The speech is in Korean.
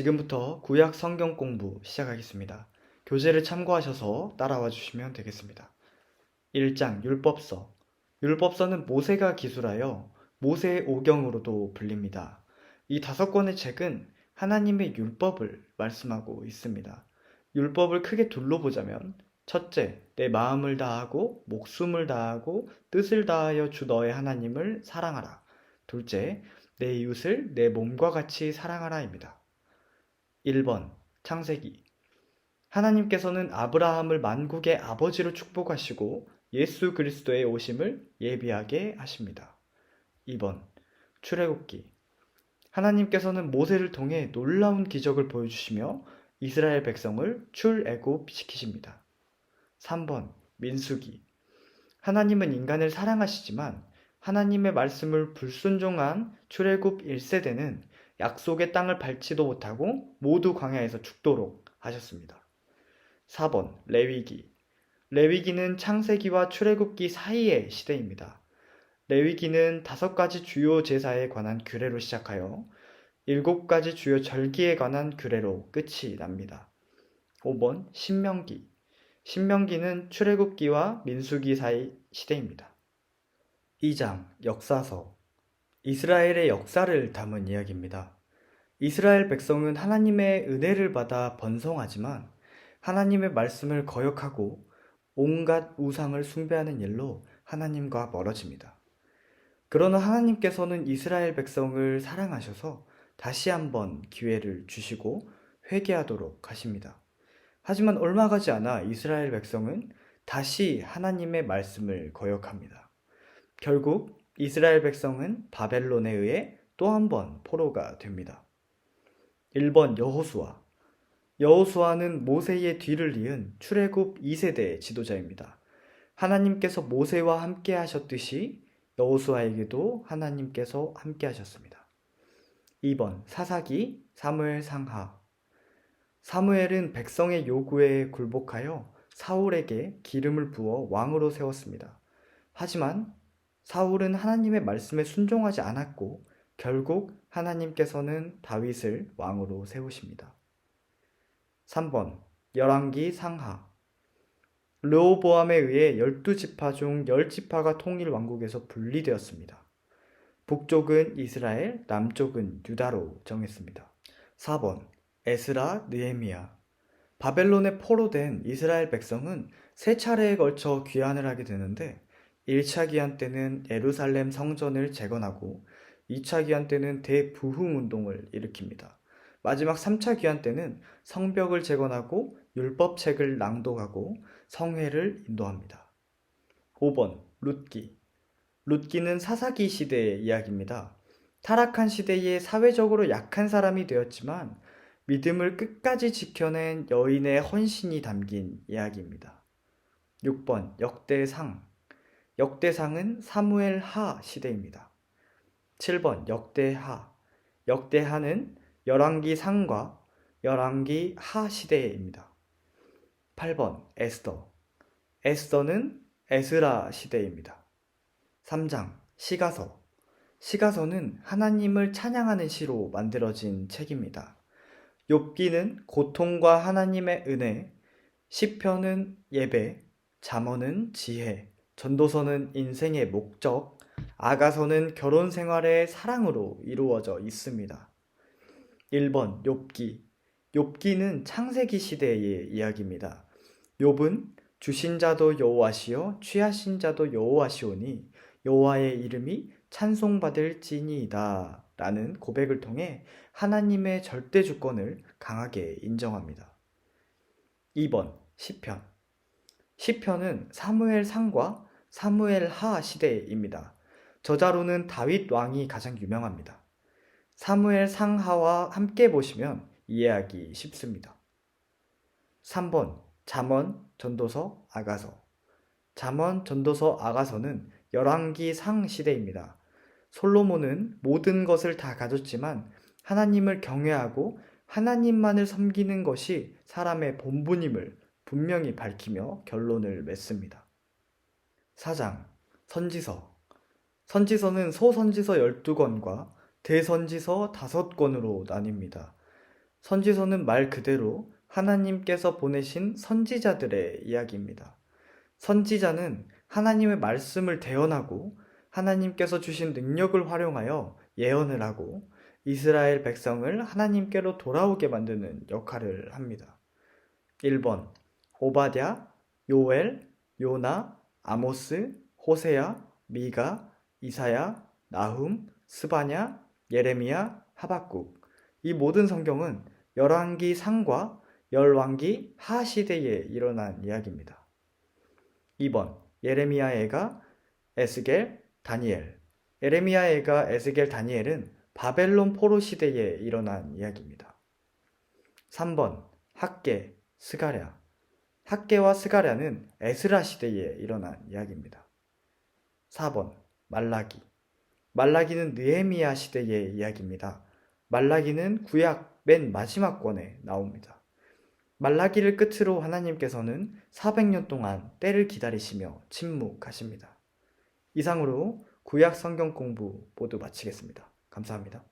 지금부터 구약 성경 공부 시작하겠습니다. 교재를 참고하셔서 따라와 주시면 되겠습니다. 1장 율법서. 율법서는 모세가 기술하여 모세의 오경으로도 불립니다. 이 다섯 권의 책은 하나님의 율법을 말씀하고 있습니다. 율법을 크게 둘러보자면 첫째, 내 마음을 다하고 목숨을 다하고 뜻을 다하여 주 너의 하나님을 사랑하라. 둘째, 내 이웃을 내 몸과 같이 사랑하라입니다. 1번 창세기 하나님께서는 아브라함을 만국의 아버지로 축복하시고 예수 그리스도의 오심을 예비하게 하십니다. 2번 출애굽기 하나님께서는 모세를 통해 놀라운 기적을 보여주시며 이스라엘 백성을 출애굽시키십니다. 3번 민수기 하나님은 인간을 사랑하시지만 하나님의 말씀을 불순종한 출애굽 1세대는 약속의 땅을 밟지도 못하고 모두 광야에서 죽도록 하셨습니다. 4번 레위기 레위기는 창세기와 출애굽기 사이의 시대입니다. 레위기는 다섯 가지 주요 제사에 관한 규례로 시작하여 일곱 가지 주요 절기에 관한 규례로 끝이 납니다. 5번 신명기 신명기는 출애굽기와 민수기 사이 시대입니다. 2장 역사서 이스라엘의 역사를 담은 이야기입니다. 이스라엘 백성은 하나님의 은혜를 받아 번성하지만 하나님의 말씀을 거역하고 온갖 우상을 숭배하는 일로 하나님과 멀어집니다. 그러나 하나님께서는 이스라엘 백성을 사랑하셔서 다시 한번 기회를 주시고 회개하도록 하십니다. 하지만 얼마 가지 않아 이스라엘 백성은 다시 하나님의 말씀을 거역합니다. 결국 이스라엘 백성은 바벨론에 의해 또 한 번 포로가 됩니다. 1번 여호수아 여호수아는 모세의 뒤를 이은 출애굽 2세대 지도자입니다. 하나님께서 모세와 함께 하셨듯이 여호수아에게도 하나님께서 함께 하셨습니다. 2번 사사기 사무엘 상하 사무엘은 백성의 요구에 굴복하여 사울에게 기름을 부어 왕으로 세웠습니다. 하지만 사울은 하나님의 말씀에 순종하지 않았고 결국 하나님께서는 다윗을 왕으로 세우십니다. 3번 열왕기 상하 르호보암에 의해 12지파 중 10지파가 통일 왕국에서 분리되었습니다. 북쪽은 이스라엘, 남쪽은 유다로 정했습니다. 4번 에스라 느헤미야 바벨론에 포로된 이스라엘 백성은 세 차례에 걸쳐 귀환을 하게 되는데 1차 귀환 때는 예루살렘 성전을 재건하고 2차 귀환 때는 대부흥 운동을 일으킵니다. 마지막 3차 귀환 때는 성벽을 재건하고 율법책을 낭독하고 성회를 인도합니다. 5번 룻기 룻기는 사사기 시대의 이야기입니다. 타락한 시대에 사회적으로 약한 사람이 되었지만 믿음을 끝까지 지켜낸 여인의 헌신이 담긴 이야기입니다. 6번 역대상 역대상은 사무엘 하 시대입니다. 7번 역대하 역대하는 열왕기 상과 열왕기 하 시대입니다. 8번 에스더 에스더는 에스라 시대입니다. 3장 시가서 시가서는 하나님을 찬양하는 시로 만들어진 책입니다. 욥기는 고통과 하나님의 은혜, 시편은 예배, 잠언은 지혜, 전도서는 인생의 목적, 아가서는 결혼 생활의 사랑으로 이루어져 있습니다. 1번 욥기 욥기는 창세기 시대의 이야기입니다. 욥은 주신 자도 여호와시요 취하신 자도 여호와시오니 여호와의 이름이 찬송받을 지니이다 라는 고백을 통해 하나님의 절대 주권을 강하게 인정합니다. 2번 시편 시편은 사무엘 상과 사무엘 하 시대입니다. 저자로는 다윗 왕이 가장 유명합니다. 사무엘 상하와 함께 보시면 이해하기 쉽습니다. 3번 잠언 전도서 아가서 잠언 전도서 아가서는 열왕기 상 시대입니다. 솔로몬은 모든 것을 다 가졌지만 하나님을 경외하고 하나님만을 섬기는 것이 사람의 본분임을 분명히 밝히며 결론을 맺습니다. 4장 선지서 선지서는 소선지서 12권과 대선지서 5권으로 나뉩니다. 선지서는 말 그대로 하나님께서 보내신 선지자들의 이야기입니다. 선지자는 하나님의 말씀을 대언하고 하나님께서 주신 능력을 활용하여 예언을 하고 이스라엘 백성을 하나님께로 돌아오게 만드는 역할을 합니다. 1번 오바댜, 요엘, 요나, 아모스, 호세야, 미가, 이사야, 나훔, 스바냐, 예레미야, 하박국 이 모든 성경은 열왕기 상과 열왕기 하 시대에 일어난 이야기입니다. 2번 예레미야의 애가 에스겔, 다니엘 예레미야의 애가 에스겔, 다니엘은 바벨론 포로 시대에 일어난 이야기입니다. 3번 학계, 스가랴 학계와 스가랴는 에스라 시대에 일어난 이야기입니다. 4번 말라기 말라기는 느헤미야 시대의 이야기입니다. 말라기는 구약 맨 마지막 권에 나옵니다. 말라기를 끝으로 하나님께서는 400년 동안 때를 기다리시며 침묵하십니다. 이상으로 구약 성경 공부 모두 마치겠습니다. 감사합니다.